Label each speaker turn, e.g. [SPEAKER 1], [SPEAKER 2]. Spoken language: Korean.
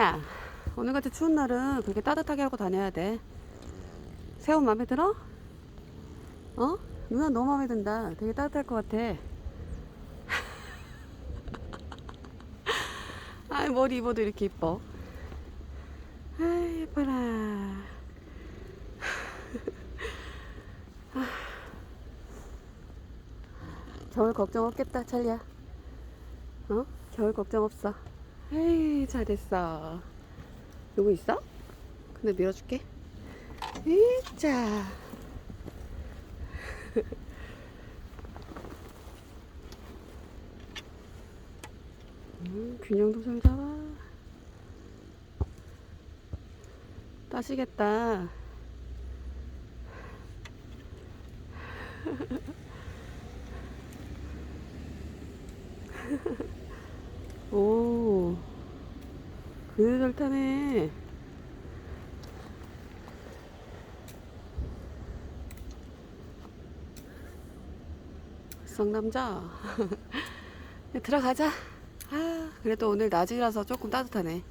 [SPEAKER 1] 야, 오늘 같은 추운 날은 그렇게 따뜻하게 하고 다녀야 돼. 새옷 마음에 들어? 어? 누나 너무 마음에 든다. 되게 따뜻할 것 같아. 아, 머리 입어도 이렇게 이뻐. 아, 예뻐라. 아. 겨울 걱정 없겠다, 찰리야. 어? 겨울 걱정 없어. 에이, 잘했어. 누구 있어? 근데 밀어줄게. 이자. 음, 균형도 잘 잡아. 따시겠다. 오, 그네 잘 타네. 쌍남자. 들어가자. 아, 그래도 오늘 낮이라서 조금 따뜻하네.